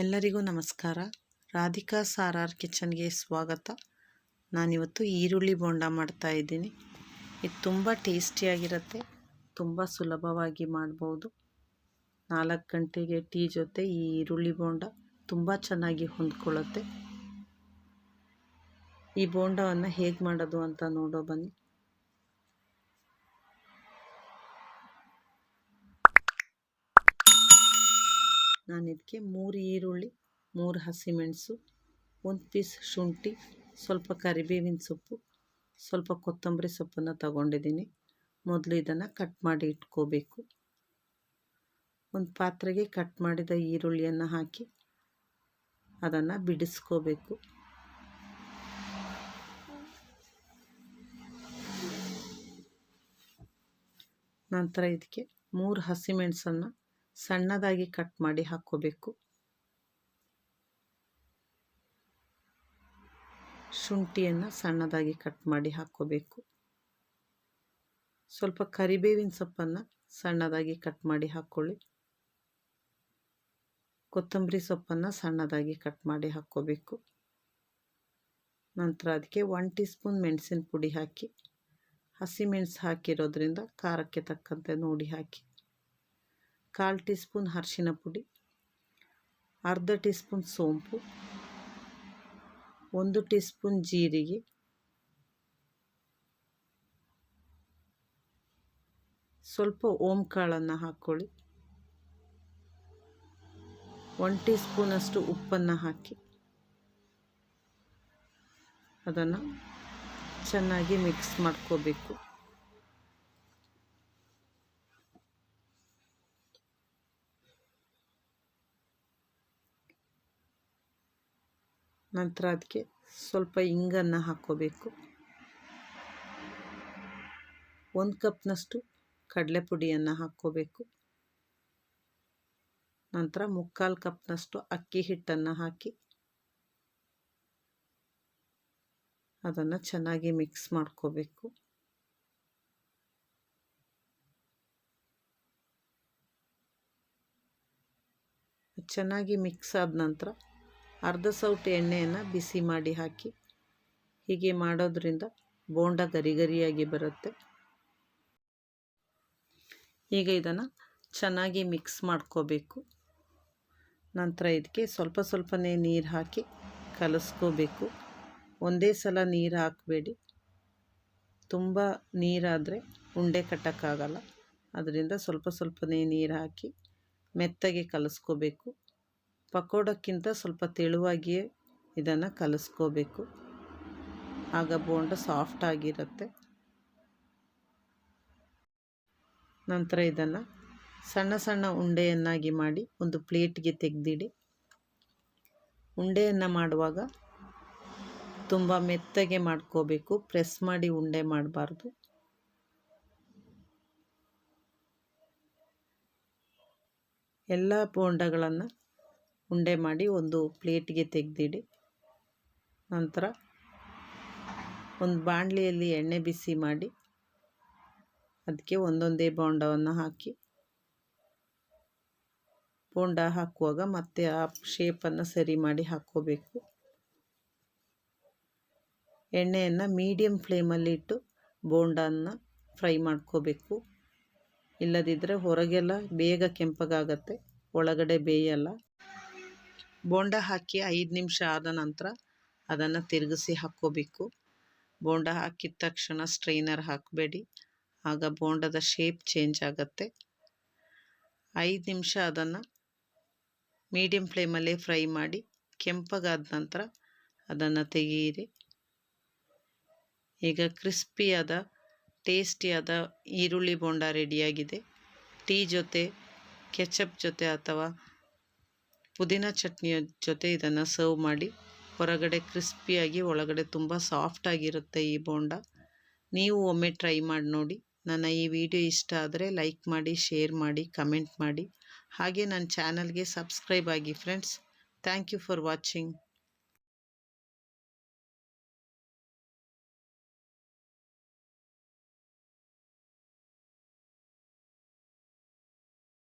ಎಲ್ಲರಿಗೂ ನಮಸ್ಕಾರ. ರಾಧಿಕಾ ಸಾರಾರ್ ಕಿಚನ್ಗೆ ಸ್ವಾಗತ. ನಾನಿವತ್ತು ಈರುಳ್ಳಿ ಬೋಂಡ ಮಾಡ್ತಾ ಇದ್ದೀನಿ. ಇದು ತುಂಬ ಟೇಸ್ಟಿಯಾಗಿರುತ್ತೆ, ತುಂಬ ಸುಲಭವಾಗಿ ಮಾಡ್ಬೋದು. ನಾಲ್ಕು ಗಂಟೆಗೆ ಟೀ ಜೊತೆ ಈ ಈರುಳ್ಳಿ ಬೋಂಡ ತುಂಬ ಚೆನ್ನಾಗಿ ಹೊಂದ್ಕೊಳ್ಳುತ್ತೆ. ಈ ಬೋಂಡವನ್ನು ಹೇಗೆ ಮಾಡೋದು ಅಂತ ನೋಡೋ ಬನ್ನಿ. ನಾನು ಇದಕ್ಕೆ ಮೂರು ಈರುಳ್ಳಿ, ಮೂರು ಹಸಿಮೆಣಸು ಒಂದು ಪೀಸ್ ಶುಂಠಿ, ಸ್ವಲ್ಪ ಕರಿಬೇವಿನ ಸೊಪ್ಪು, ಸ್ವಲ್ಪ ಕೊತ್ತಂಬರಿ ಸೊಪ್ಪನ್ನು ತಗೊಂಡಿದ್ದೀನಿ ಮೊದಲು ಇದನ್ನು ಕಟ್ ಮಾಡಿ ಇಟ್ಕೋಬೇಕು. ಒಂದು ಪಾತ್ರೆಗೆ ಕಟ್ ಮಾಡಿದ ಈರುಳ್ಳಿಯನ್ನು ಹಾಕಿ ಅದನ್ನು ಬಿಡಿಸ್ಕೋಬೇಕು. ನಂತರ ಇದಕ್ಕೆ ಮೂರು ಹಸಿಮೆಣಸನ್ನು ಸಣ್ಣದಾಗಿ ಕಟ್ ಮಾಡಿ ಹಾಕ್ಕೋಬೇಕು. ಶುಂಠಿಯನ್ನು ಸಣ್ಣದಾಗಿ ಕಟ್ ಮಾಡಿ ಹಾಕ್ಕೋಬೇಕು. ಸ್ವಲ್ಪ ಕರಿಬೇವಿನ ಸೊಪ್ಪನ್ನು ಸಣ್ಣದಾಗಿ ಕಟ್ ಮಾಡಿ ಹಾಕ್ಕೊಳ್ಳಿ. ಕೊತ್ತಂಬರಿ ಸೊಪ್ಪನ್ನು ಸಣ್ಣದಾಗಿ ಕಟ್ ಮಾಡಿ ಹಾಕ್ಕೋಬೇಕು. ನಂತರ ಅದಕ್ಕೆ ಒನ್ ಟೀ ಸ್ಪೂನ್ ಮೆಣಸಿನ ಪುಡಿ ಹಾಕಿ ಹಸಿಮೆಣಸು ಹಾಕಿರೋದ್ರಿಂದ ಖಾರಕ್ಕೆ ತಕ್ಕಂತೆ ನೋಡಿ ಹಾಕಿ. ಕಾಲು ಟೀ ಸ್ಪೂನ್ ಅರಿಶಿನ ಪುಡಿ, ಅರ್ಧ ಟೀ ಸ್ಪೂನ್ ಸೋಂಪು, ಒಂದು ಟೀ ಸ್ಪೂನ್ ಜೀರಿಗೆ, ಸ್ವಲ್ಪ ಓಂ ಕಾಳನ್ನು ಹಾಕ್ಕೊಳ್ಳಿ. ಒನ್ ಟೀ ಸ್ಪೂನಷ್ಟು ಉಪ್ಪನ್ನು ಹಾಕಿ. ಅದನ್ನು ಚೆನ್ನಾಗಿ ಮಿಕ್ಸ್ ಮಾಡ್ಕೋಬೇಕು. ನಂತರ ಅದಕ್ಕೆ ಸ್ವಲ್ಪ ಇಂಗನ್ನು ಹಾಕ್ಕೋಬೇಕು. ಒಂದು ಕಪ್ನಷ್ಟು ಕಡಲೆ ಪುಡಿಯನ್ನು ಹಾಕ್ಕೋಬೇಕು. ನಂತರ ಮುಕ್ಕಾಲು ಕಪ್ನಷ್ಟು ಅಕ್ಕಿ ಹಿಟ್ಟನ್ನು ಹಾಕಿ ಅದನ್ನು ಚೆನ್ನಾಗಿ ಮಿಕ್ಸ್ ಮಾಡ್ಕೋಬೇಕು. ಚೆನ್ನಾಗಿ ಮಿಕ್ಸ್ ಆದ ನಂತರ ಅರ್ಧ ಸೌಟು ಎಣ್ಣೆಯನ್ನು ಬಿಸಿ ಮಾಡಿ ಹಾಕಿ. ಹೀಗೆ ಮಾಡೋದ್ರಿಂದ ಬೋಂಡ ಗರಿಗರಿಯಾಗಿ ಬರುತ್ತೆ. ಈಗ ಇದನ್ನು ಚೆನ್ನಾಗಿ ಮಿಕ್ಸ್ ಮಾಡ್ಕೋಬೇಕು. ನಂತರ ಇದಕ್ಕೆ ಸ್ವಲ್ಪ ಸ್ವಲ್ಪನೇ ನೀರು ಹಾಕಿ ಕಲಸ್ಕೋಬೇಕು. ಒಂದೇ ಸಲ ನೀರು ಹಾಕಬೇಡಿ. ತುಂಬ ನೀರಾದರೆ ಉಂಡೆ ಕಟ್ಟೋಕ್ಕಾಗಲ್ಲ. ಅದರಿಂದ ಸ್ವಲ್ಪ ಸ್ವಲ್ಪನೇ ನೀರು ಹಾಕಿ ಮೆತ್ತಗೆ ಕಲಿಸ್ಕೋಬೇಕು. ಪಕೋಡಕ್ಕಿಂತ ಸ್ವಲ್ಪ ತೆಳುವಾಗಿಯೇ ಇದನ್ನು ಕಲಿಸ್ಕೋಬೇಕು. ಆಗ ಬೋಂಡ ಸಾಫ್ಟಾಗಿರುತ್ತೆ ನಂತರ ಇದನ್ನು ಸಣ್ಣ ಸಣ್ಣ ಉಂಡೆಯನ್ನಾಗಿ ಮಾಡಿ ಒಂದು ಪ್ಲೇಟ್ಗೆ ತೆಗೆದಿಡಿ. ಉಂಡೆಯನ್ನು ಮಾಡುವಾಗ ತುಂಬ ಮೆತ್ತಗೆ ಮಾಡ್ಕೋಬೇಕು. ಪ್ರೆಸ್ ಮಾಡಿ ಉಂಡೆ ಮಾಡಬಾರ್ದು. ಎಲ್ಲ ಬೋಂಡಗಳನ್ನು ಉಂಡೆ ಮಾಡಿ ಒಂದು ಪ್ಲೇಟ್ಗೆ ತೆಗೆದಿಡಿ. ನಂತರ ಒಂದು ಬಾಣಲಿಯಲ್ಲಿ ಎಣ್ಣೆ ಬಿಸಿ ಮಾಡಿ, ಅದಕ್ಕೆ ಒಂದೊಂದೇ ಬೋಂಡವನ್ನು ಹಾಕಿ. ಬೋಂಡ ಹಾಕುವಾಗ ಮತ್ತೆ ಆ ಶೇಪನ್ನು ಸರಿ ಮಾಡಿ ಹಾಕೋಬೇಕು ಎಣ್ಣೆಯನ್ನು ಮೀಡಿಯಮ್ ಫ್ಲೇಮಲ್ಲಿ ಇಟ್ಟು ಬೋಂಡನ್ನು ಫ್ರೈ ಮಾಡ್ಕೋಬೇಕು. ಇಲ್ಲದಿದ್ದರೆ ಹೊರಗೆಲ್ಲ ಬೇಗ ಕೆಂಪಗಾಗತ್ತೆ, ಒಳಗಡೆ ಬೇಯಲ್ಲ. ಬೋಂಡ ಹಾಕಿ ಐದು ನಿಮಿಷ ಆದ ನಂತರ ಅದನ್ನು ತಿರುಗಿಸಿ ಹಾಕ್ಕೋಬೇಕು. ಬೋಂಡ ಹಾಕಿದ ತಕ್ಷಣ ಸ್ಟ್ರೈನರ್ ಹಾಕಬೇಡಿ. ಆಗ ಬೋಂಡದ ಶೇಪ್ ಚೇಂಜ್ ಆಗುತ್ತೆ. ಐದು ನಿಮಿಷ ಅದನ್ನು ಮೀಡಿಯಮ್ ಫ್ಲೇಮಲ್ಲೇ ಫ್ರೈ ಮಾಡಿ ಕೆಂಪಗಾದ ನಂತರ ಅದನ್ನು ತೆಗೆಯಿರಿ ಈಗ ಕ್ರಿಸ್ಪಿಯಾದ ಟೇಸ್ಟಿಯಾದ ಈರುಳ್ಳಿ ಬೋಂಡ ರೆಡಿಯಾಗಿದೆ ಟೀ ಜೊತೆ ಕೆಚಪ್ ಜೊತೆ ಅಥವಾ ಪುದೀನ ಚಟ್ನಿಯ ಜೊತೆ ಇದನ್ನು ಸರ್ವ್ ಮಾಡಿ, ಹೊರಗಡೆ ಕ್ರಿಸ್ಪಿಯಾಗಿ ಒಳಗಡೆ ತುಂಬ ಸಾಫ್ಟಾಗಿರುತ್ತೆ ಈ ಬೋಂಡ. ನೀವು ಒಮ್ಮೆ ಟ್ರೈ ಮಾಡಿ ನೋಡಿ. ನನ್ನ ಈ ವಿಡಿಯೋ ಇಷ್ಟ ಆದರೆ ಲೈಕ್ ಮಾಡಿ ಶೇರ್ ಮಾಡಿ ಕಮೆಂಟ್ ಮಾಡಿ. ಹಾಗೆ ನನ್ನ ಚಾನಲ್ಗೆ ಸಬ್ಸ್ಕ್ರೈಬ್ ಆಗಿ friends thank you for watching